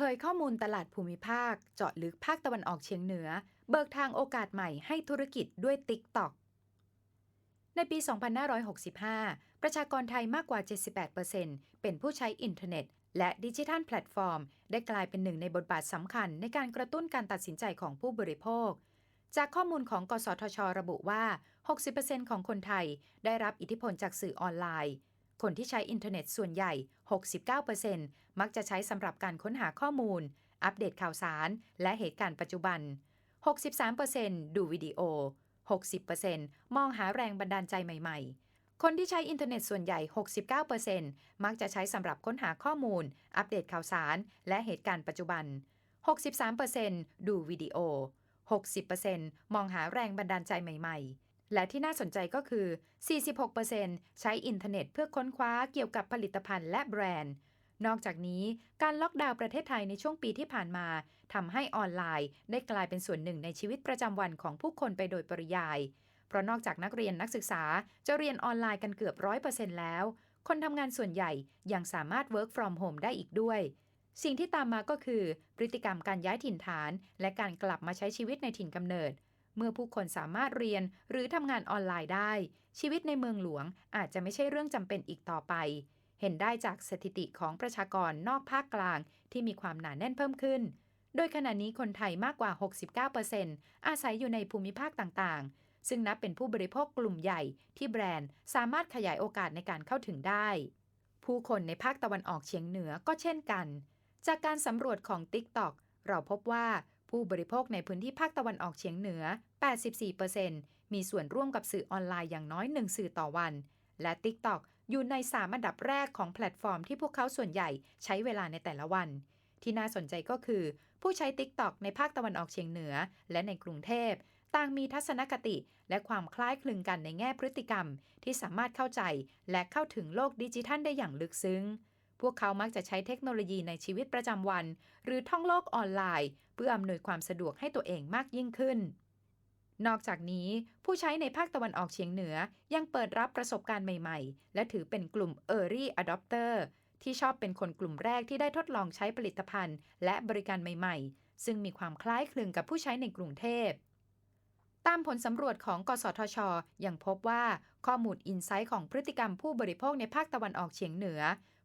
ผยข้อมูลตลาดภูมิภาค เจาะลึกภาคตะวันออกเฉียงเหนือ เบิกทางโอกาสใหม่ให้ธุรกิจด้วย TikTok ในปี 2565 ประชากรไทยมากกว่า 78%เป็นผู้ใช้อินเทอร์เน็ต และดิจิทัลแพลตฟอร์ม ได้กลายเป็นหนึ่งในบทบาทสำคัญในการกระตุ้นการตัดสินใจของผู้บริโภค จากข้อมูลของกสทช ระบุว่า 60%ของคนไทยได้รับอิทธิพลจากสื่อออนไลน์ คนที่ใช้อินเทอร์เน็ตส่วนใหญ่ 69%มักจะใช้สำหรับการค้นหาข้อมูล อัปเดตข่าวสาร และเหตุการณ์ปัจจุบัน 63%ดูวิดีโอ 60%มองหาแรงบันดาลใจใหม่ ๆ คนที่ใช้อินเทอร์เน็ตส่วนใหญ่ 69%มักจะใช้สำหรับค้นหาข้อมูล อัปเดตข่าวสาร และเหตุการณ์ปัจจุบัน 63%ดูวิดีโอ 60%มองหาแรงบันดาลใจใหม่ ๆ และที่น่าสนใจก็คือ 46%ใช้อินเทอร์เน็ตเพื่อค้นคว้าเกี่ยวกับผลิตภัณฑ์และแบรนด์ นอกจากนี้การล็อกดาวน์ประเทศไทยในช่วงปีที่ผ่านมาทำให้ออนไลน์ ได้กลายเป็นส่วนหนึ่งในชีวิตประจำวันของผู้คนไปโดยปริยาย เพราะนอกจากนักเรียนนักศึกษาจะเรียนออนไลน์กันเกือบร้อยเปอร์เซ็นต์แล้ว คนทำงานส่วนใหญ่ยังสามารถ work from home ได้อีกด้วยสิ่งที่ตามมาก็คือ พฤติกรรมการย้ายถิ่นฐาน และการกลับมาใช้ชีวิตในถิ่นกำเนิด เมื่อผู้คนสามารถเรียนหรือทำงานออนไลน์ได้ ชีวิตในเมืองหลวงอาจจะไม่ใช่เรื่องจำเป็นอีกต่อไป เห็นได้จากสถิติของประชากรนอกภาคกลางที่มีความหนาแน่นเพิ่มขึ้น โดยขณะนี้คนไทยมากกว่า 69%อาศัยอยู่ในภูมิภาคต่างๆ ซึ่งนับเป็นผู้บริโภคกลุ่มใหญ่ที่แบรนด์สามารถขยายโอกาสในการเข้าถึงได้ ผู้คนในภาคตะวันออกเฉียงเหนือก็เช่นกัน จากการสำรวจของ TikTok เราพบว่า ผู้บริโภคในพื้นที่ภาคตะวันออกเฉียงเหนือ 84%มีส่วนร่วมกับสื่อออนไลน์อย่างน้อยหนึ่งสื่อต่อวัน และ TikTok อยู่ใน 3 อันดับแรกของแพลตฟอร์มที่พวกเขาส่วนใหญ่ใช้เวลาในแต่ละวัน ที่น่าสนใจก็คือ ผู้ใช้ TikTok ในภาคตะวันออกเฉียงเหนือ และในกรุงเทพต่างมีทัศนคติ และความคล้ายคลึงกันในแง่พฤติกรรม ที่สามารถเข้าใจ และเข้าถึงโลกดิจิทัลได้อย่างลึกซึ้ง พวกเขามักจะใช้เทคโนโลยีในชีวิตประจำวัน หรือท่องโลกออนไลน์ เพื่ออำนวยความสะดวกให้ตัวเองมากยิ่งขึ้น นอกจากนี้ผู้ใช้ในภาคตะวันออกเฉียงเหนือยังเปิดรับประสบการณ์ใหม่ๆ และถือเป็นกลุ่ม Early Adopter ที่ชอบเป็นคนกลุ่มแรกที่ได้ทดลองใช้ผลิตภัณฑ์ และบริการใหม่ๆ ซึ่งมีความคล้ายคลึงกับผู้ใช้ในกรุงเทพตามผลสำรวจของ กสทช ยังพบว่าข้อมูลอินไซต์ของพฤติกรรมผู้บริโภคในภาคตะวันออกเฉียงเหนือ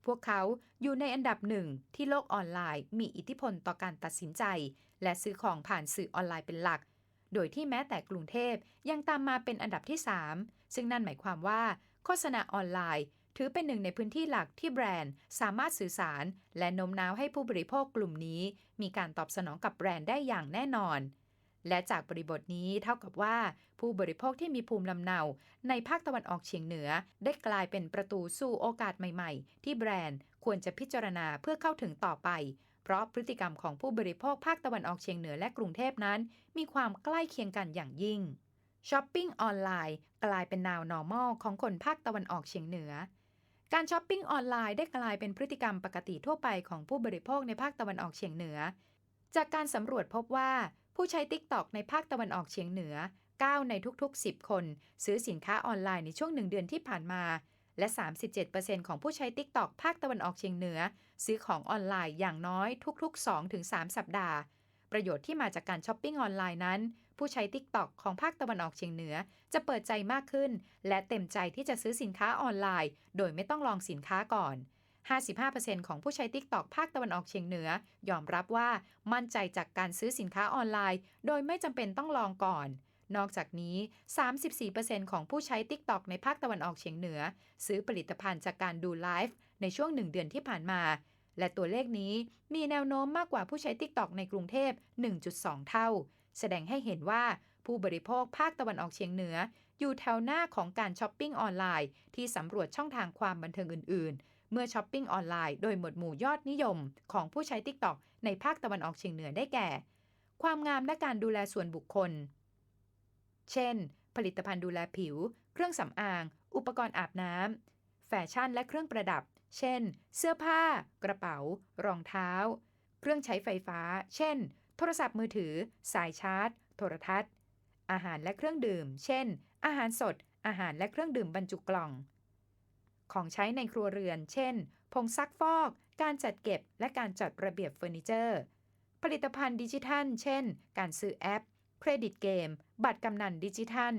พวกเขาอยู่ในอันดับหนึ่งที่โลกออนไลน์ มีอิทธิพลต่อการตัดสินใจ และซื้อของผ่านสื่อออนไลน์เป็นหลัก โดยที่แม้แต่กรุงเทพยังตามมาเป็นอันดับที่ 3 ซึ่งนั่นหมายความว่า โฆษณาออนไลน์ ถือเป็นหนึ่งในพื้นที่หลักที่แบรนด์ สามารถสื่อสาร และโน้มน้าวให้ผู้บริโภคกลุ่มนี้ มีการตอบสนองกับแบรนด์ได้อย่างแน่นอน และจากบริบทนี้เท่ากับว่า ผู้บริโภคที่มีภูมิลำเนา ในภาคตะวันออกเฉียงเหนือ ได้กลายเป็นประตูสู่โอกาสใหม่ๆ ที่แบรนด์ควรจะพิจารณาเพื่อเข้าถึงต่อไป เพราะพฤติกรรมของผู้บริโภคภาคตะวันออกเฉียงเหนือและกรุงเทพนั้น มีความใกล้เคียงกันอย่างยิ่งช้อปปิ้งออนไลน์กลายเป็น now normal ของคนภาคตะวันออกเฉียงเหนือ การช้อปปิ้งออนไลน์ได้กลายเป็นพฤติกรรมปกติทั่วไปของผู้บริโภคในภาคตะวันออกเฉียงเหนือ จากการสำรวจพบว่า ผู้ใช้ TikTok ในภาคตะวันออกเฉียงเหนือ 9 ในทุกๆ 10 คน ซื้อสินค้าออนไลน์ในช่วงหนึ่งเดือนที่ผ่านมา และ 37%ของผู้ใช้ TikTok ภาคตะวันออกเฉียงเหนือ ซื้อของออนไลน์อย่างน้อยทุกๆ 2-3 สัปดาห์ ประโยชน์ที่มาจากการช้อปปิ้งออนไลน์นั้น ผู้ใช้ TikTok ของภาคตะวันออกเฉียงเหนือ จะเปิดใจมากขึ้น และเต็มใจที่จะซื้อสินค้าออนไลน์ โดยไม่ต้องลองสินค้าก่อน 55%ของผู้ใช้ TikTok ภาคตะวันออกเฉียงเหนือ ยอมรับว่ามั่นใจจากการซื้อสินค้าออนไลน์ โดยไม่จำเป็นต้องลองก่อน นอกจากนี้ 34%ของผู้ใช้ TikTok ในภาคตะวันออกเฉียงเหนือ ซื้อผลิตภัณฑ์จากการดูไลฟ์ในช่วงหนึ่งเดือนที่ผ่านมา และตัวเลขนี้มีแนวโน้มมากกว่าผู้ใช้ TikTok ในกรุงเทพ 1.2 เท่า แสดงให้เห็นว่าผู้บริโภคภาคตะวันออกเฉียงเหนือ อยู่แถวหน้าของการช้อปปิ้งออนไลน์ที่สำรวจช่องทางความบันเทิงอื่น ๆ เมื่อช้อปปิ้งออนไลน์โดยหมวดหมู่ยอดนิยมของผู้ใช้ TikTok ในภาคตะวันออกเฉียงเหนือได้แก่ ความงามและการดูแลส่วนบุคคล เช่น ผลิตภัณฑ์ดูแลผิว เครื่องสำอาง อุปกรณ์อาบน้ำแฟชั่นและเครื่องประดับ เช่น เสื้อผ้า กระเป๋า รองเท้า เครื่องใช้ไฟฟ้า เช่น โทรศัพท์มือถือ สายชาร์จ โทรทัศน์ อาหารและเครื่องดื่ม เช่น อาหารสด อาหารและเครื่องดื่มบรรจุกล่อง ของใช้ในครัวเรือน เช่น ผงซักฟอก การจัดเก็บ และการจัดระเบียบเฟอร์นิเจอร์ ผลิตภัณฑ์ดิจิทัล เช่น การซื้อแอป เครดิตเกม บัตรกำนันดิจิทัล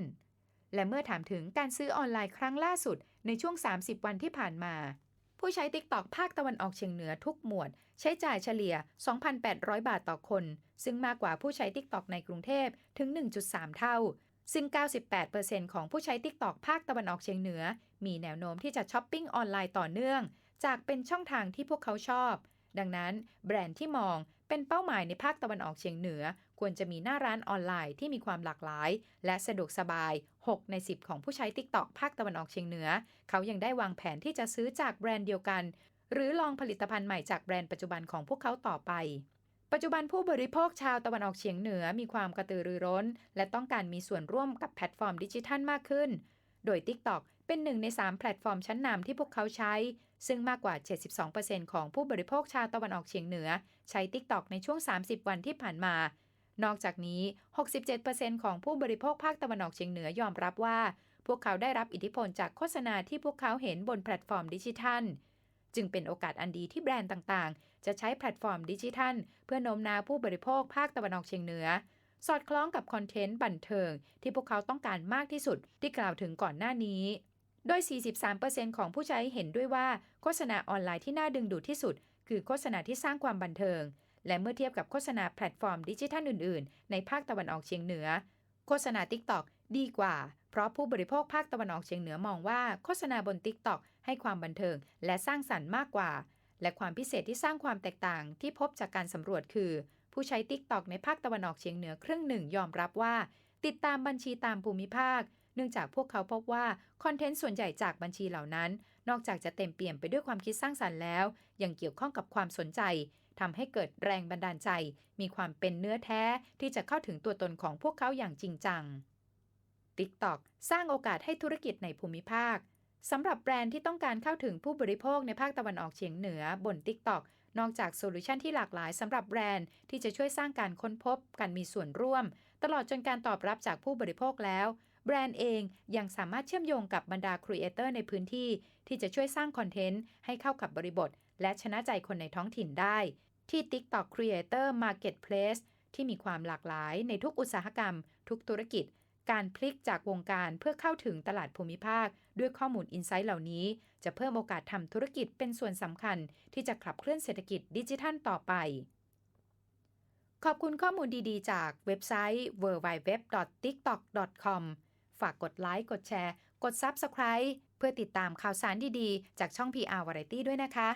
และเมื่อถามถึงการซื้อออนไลน์ครั้งล่าสุดในช่วง 30 วันที่ผ่านมา ผู้ใช้ TikTok ภาคตะวันออกเฉียงเหนือทุกหมวด ใช้จ่ายเฉลี่ย 2,800 บาทต่อคน ซึ่งมากกว่าผู้ใช้ TikTok ในกรุงเทพถึง 1.3 เท่าซึ่ง 98%ของผู้ใช้ TikTok ภาคตะวันออกเฉียงเหนือ มีแนวโน้มที่จะช้อปปิ้งออนไลน์ต่อเนื่อง จากเป็นช่องทางที่พวกเขาชอบ ดังนั้น แบรนด์ที่มองเป็นเป้าหมายในภาคตะวันออกเฉียงเหนือ ควรจะมีหน้าร้านออนไลน์ที่มีความหลากหลาย และสะดวกสบาย 6 ใน 10 ของผู้ใช้ TikTok ภาคตะวันออกเฉียงเหนือ เขายังได้วางแผนที่จะซื้อจากแบรนด์เดียวกัน หรือลองผลิตภัณฑ์ใหม่จากแบรนด์ปัจจุบันของพวกเขาต่อไปปัจจุบันผู้บริโภคชาวตะวันออกเฉียงเหนือมีความกระตือรือร้น และต้องการมีส่วนร่วมกับแพลตฟอร์มดิจิทัลมากขึ้น โดย TikTok เป็นหนึ่งใน 3 แพลตฟอร์มชั้นนำที่พวกเขาใช้ ซึ่งมากกว่า 72%ของผู้บริโภคชาวตะวันออกเฉียงเหนือ ใช้ TikTok ในช่วง 30 วันที่ผ่านมา นอกจากนี้ 67%ของผู้บริโภคภาคตะวันออกเฉียงเหนือยอมรับว่า พวกเขาได้รับอิทธิพลจากโฆษณาที่พวกเขาเห็นบนแพลตฟอร์มดิจิทัล จึงเป็นโอกาสอันดีที่แบรนด์ต่างๆ จะใช้แพลตฟอร์มดิจิทัล เพื่อโน้มน้าวผู้บริโภคภาคตะวันออกเฉียงเหนือสอดคล้องกับคอนเทนต์บันเทิงที่พวกเขาต้องการมากที่สุดที่กล่าวถึงก่อนหน้านี้ โดย 43%ของผู้ใช้เห็นด้วยว่าโฆษณาออนไลน์ที่น่าดึงดูดที่สุด คือโฆษณาที่สร้างความบันเทิง และเมื่อเทียบกับโฆษณาแพลตฟอร์มดิจิทัลอื่น ๆ ในภาคตะวันออกเฉียงเหนือ โฆษณา TikTok ดีกว่า เพราะผู้บริโภคภาคตะวันออกเฉียงเหนือมองว่าโฆษณาบน TikTok ให้ความบันเทิง และสร้างสรรค์มากกว่า และความพิเศษที่สร้างความแตกต่างที่พบจากการสำรวจคือ ผู้ใช้ TikTok ในภาคตะวันออกเฉียงเหนือครึ่งหนึ่งยอมรับว่า ติดตามบัญชีตามภูมิภาค เนื่องจากพวกเขาพบว่าคอนเทนต์ส่วนใหญ่จากบัญชีเหล่านั้น นอกจากจะเต็มเปี่ยมไปด้วยความคิดสร้างสรรค์แล้ว ยังเกี่ยวข้องกับความสนใจทำให้เกิดแรงบันดาลใจ มีความเป็นเนื้อแท้ที่จะเข้าถึงตัวตนของพวกเขาอย่างจริงจัง TikTok สร้างโอกาสให้ธุรกิจในภูมิภาคสำหรับแบรนด์ที่ต้องการเข้าถึงผู้บริโภคในภาคตะวันออกเฉียงเหนือบน TikTok นอกจากโซลูชันที่หลากหลายสำหรับแบรนด์ที่จะช่วยสร้างการค้นพบ การมีส่วนร่วม ตลอดจนการตอบรับจากผู้บริโภคแล้ว แบรนด์เองยังสามารถเชื่อมโยงกับบรรดาครีเอเตอร์ในพื้นที่ ที่จะช่วยสร้างคอนเทนต์ให้เข้ากับบริบท และชนะใจคนในท้องถิ่นได้ ที่ TikTok Creator Marketplace ที่มีความหลากหลายในทุกอุตสาหกรรม ทุกธุรกิจ การพลิกจากวงการเพื่อเข้าถึงตลาดภูมิภาค ด้วยข้อมูลอินไซต์เหล่านี้ จะเพิ่มโอกาสทำธุรกิจเป็นส่วนสำคัญ ที่จะขับเคลื่อนเศรษฐกิจดิจิทัลต่อไปขอบคุณข้อมูลดี ๆ จากเว็บไซต์ www.tiktok.com ฝากกดไลค์ กดแชร์ กด Subscribe เพื่อติดตามข่าวสารดีๆ จากช่อง PR Variety ด้วยนะคะ